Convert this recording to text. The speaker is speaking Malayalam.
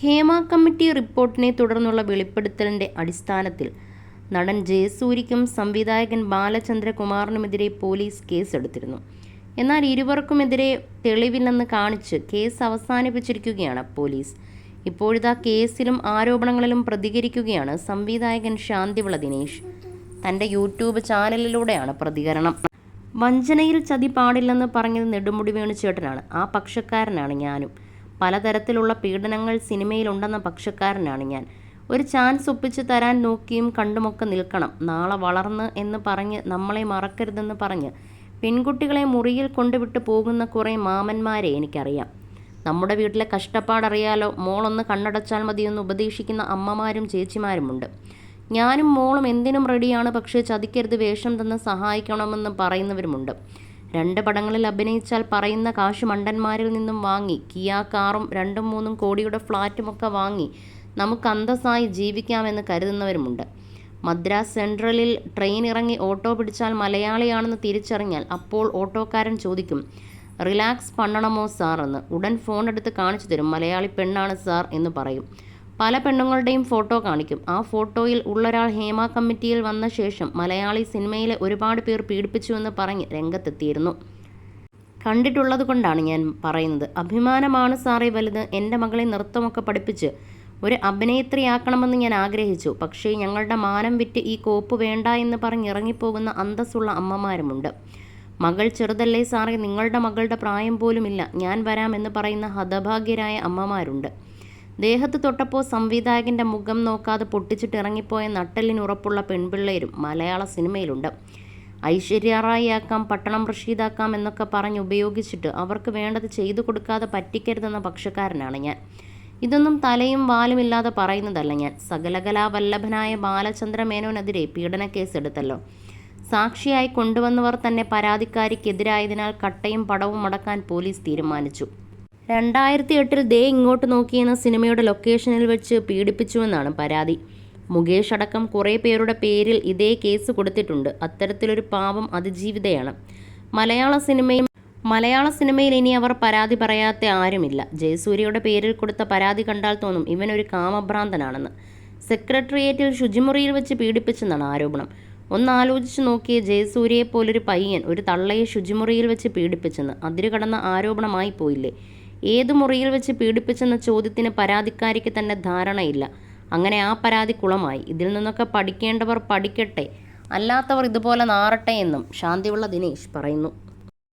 ഹേമ കമ്മിറ്റി റിപ്പോർട്ടിനെ തുടർന്നുള്ള വെളിപ്പെടുത്തലിന്റെ അടിസ്ഥാനത്തിൽ നടൻ ജയസൂരിക്കും സംവിധായകൻ ബാലചന്ദ്രകുമാറിനുമെതിരെ പോലീസ് കേസെടുത്തിരുന്നു. എന്നാൽ ഇരുവർക്കുമെതിരെ തെളിവില്ലെന്ന് കാണിച്ച് കേസ് അവസാനിപ്പിച്ചിരിക്കുകയാണ് പോലീസ്. ഇപ്പോഴിതാ കേസിലും ആരോപണങ്ങളിലും പ്രതികരിക്കുകയാണ് സംവിധായകൻ ശാന്തിവിള ദിനേശ്. തന്റെ യൂട്യൂബ് ചാനലിലൂടെയാണ് പ്രതികരണം. വഞ്ചനയിൽ ചതി പാടില്ലെന്ന് പറഞ്ഞത് നെടുമുടി വേണുചേട്ടനാണ്. ആ പക്ഷക്കാരനാണ് ഞാനും. പലതരത്തിലുള്ള പീഡനങ്ങൾ സിനിമയിലുണ്ടെന്ന പക്ഷക്കാരനാണ് ഞാൻ. ഒരു ചാൻസ് ഒപ്പിച്ച് തരാൻ നോക്കിയും കണ്ടുമൊക്കെ നിൽക്കണം. നാളെ വളർന്ന് എന്ന് പറഞ്ഞ് നമ്മളെ മറക്കരുതെന്ന് പറഞ്ഞ് പെൺകുട്ടികളെ മുറിയിൽ കൊണ്ടുവിട്ട് പോകുന്ന കുറേ മാമന്മാരെ എനിക്കറിയാം. നമ്മുടെ വീട്ടിലെ കഷ്ടപ്പാടറിയാലോ മോളൊന്ന് കണ്ണടച്ചാൽ മതിയെന്ന് ഉപദേശിക്കുന്ന അമ്മമാരും ചേച്ചിമാരുമുണ്ട്. ഞാനും മോളും എന്തിനും റെഡിയാണ് പക്ഷേ ചതിക്കരുത് വേഷം തന്ന് സഹായിക്കണമെന്ന് പറയുന്നവരുമുണ്ട്. രണ്ട് പടങ്ങളിൽ അഭിനയിച്ചാൽ പറയുന്ന കാശ് മണ്ടന്മാരിൽ നിന്നും വാങ്ങി. കിയ കാറും രണ്ടും മൂന്നും കോടിയുടെ ഫ്ലാറ്റുമൊക്കെ വാങ്ങി. നമുക്ക് അന്തസ്സായി ജീവിക്കാമെന്ന് കരുതുന്നവരുമുണ്ട്. മദ്രാസ് സെൻട്രലിൽ ട്രെയിൻ ഇറങ്ങി ഓട്ടോ പിടിച്ചാൽ മലയാളിയാണെന്ന് തിരിച്ചറിഞ്ഞാൽ അപ്പോൾ ഓട്ടോക്കാരൻ ചോദിക്കും റിലാക്സ് പണ്ണണമോ സാർ? എന്ന്. ഉടൻ ഫോൺ എടുത്ത് കാണിച്ചു തരും മലയാളി പെണ്ണാണ് സാർ എന്ന് പറയും. പല പെണ്ണുങ്ങളുടെയും ഫോട്ടോ കാണിക്കും. ആ ഫോട്ടോയിൽ ഉള്ളൊരാൾ ഹേമ കമ്മിറ്റിയിൽ വന്ന ശേഷം മലയാളി സിനിമയിലെ ഒരുപാട് പേർ പീഡിപ്പിച്ചുവെന്ന് പറഞ്ഞ് രംഗത്തെത്തിയിരുന്നു. കണ്ടിട്ടുള്ളത് കൊണ്ടാണ് ഞാൻ പറയുന്നത്. അഭിമാനമാണ് സാറേ വലുത്. എന്റെ മകളെ നൃത്തമൊക്കെ പഠിപ്പിച്ച് ഒരു അഭിനേത്രിയാക്കണമെന്ന് ഞാൻ ആഗ്രഹിച്ചു. പക്ഷേ ഞങ്ങളുടെ മാനം വിറ്റ് ഈ കോപ്പ് വേണ്ട എന്ന് പറഞ്ഞ് ഇറങ്ങിപ്പോകുന്ന അന്തസ്സുള്ള അമ്മമാരുമുണ്ട്. മകൾ ചെറുതല്ലേ സാറേ? നിങ്ങളുടെ മകളുടെ പ്രായം പോലുമില്ല. ഞാൻ വരാമെന്ന് പറയുന്ന ഹതഭാഗ്യരായ അമ്മമാരുണ്ട്. ദേഹത്ത് തൊട്ടപ്പോൾ സംവിധായകന്റെ മുഖം നോക്കാതെ പൊട്ടിച്ചിട്ട് ഇറങ്ങിപ്പോയ നട്ടലിനുറപ്പുള്ള പെൺപിള്ളേരും മലയാള സിനിമയിലുണ്ട്. ഐശ്വര്യ റായിയാക്കാം പട്ടണം റഷീദാക്കാം എന്നൊക്കെ പറഞ്ഞ് ഉപയോഗിച്ചിട്ട് അവർക്ക് വേണ്ടത് ചെയ്തു കൊടുക്കാതെ പറ്റിക്കരുതെന്ന പക്ഷക്കാരനാണ് ഞാൻ. ഇതൊന്നും തലയും വാലുമില്ലാതെ പറയുന്നതല്ല ഞാൻ. സകലകലാ വല്ലഭനായ ബാലചന്ദ്ര മേനോനെതിരെ പീഡനക്കേസ് എടുത്തല്ലോ സാക്ഷിയായി കൊണ്ടുവന്നവർ തന്നെ പരാതിക്കാരിക്കെതിരായതിനാൽ കട്ടയും പടവും അടക്കാൻ പോലീസ് തീരുമാനിച്ചു. രണ്ടായിരത്തി എട്ടിൽ ദേ ഇങ്ങോട്ട് നോക്കിയെന്ന സിനിമയുടെ ലൊക്കേഷനിൽ വെച്ച് പീഡിപ്പിച്ചുവെന്നാണ് പരാതി. മുകേഷ് അടക്കം കുറേ പേരുടെ പേരിൽ ഇതേ കേസ് കൊടുത്തിട്ടുണ്ട്. അത്തരത്തിലൊരു പാവം അതിജീവിതയാണ്. മലയാള സിനിമയും മലയാള സിനിമയിൽ ഇനി അവർ പരാതി പറയാത്ത ആരുമില്ല. ജയസൂര്യയുടെ പേരിൽ കൊടുത്ത പരാതി കണ്ടാൽ തോന്നും ഇവനൊരു കാമഭ്രാന്തനാണെന്ന്. സെക്രട്ടേറിയറ്റിൽ ശുചിമുറിയിൽ വെച്ച് പീഡിപ്പിച്ചെന്നാണ് ആരോപണം. ഒന്നാലോചിച്ച് നോക്കിയ ജയസൂര്യയെ പോലൊരു പയ്യൻ ഒരു തള്ളയെ ശുചിമുറിയിൽ വെച്ച് പീഡിപ്പിച്ചെന്ന് അതിരുകടന്ന ആരോപണമായി പോയില്ലേ? ഏത് മുറിയിൽ വെച്ച് പീഡിപ്പിച്ചെന്ന ചോദ്യത്തിന് പരാതിക്കാരിക്ക് തന്നെ ധാരണയില്ല. അങ്ങനെ ആ പരാതി കുളമായി. ഇതിൽ നിന്നൊക്കെ പഠിക്കേണ്ടവർ പഠിക്കട്ടെ. അല്ലാത്തവർ ഇതുപോലെ നാറട്ടെ എന്നും ശാന്തിയുള്ള ദിനേശ് പറയുന്നു.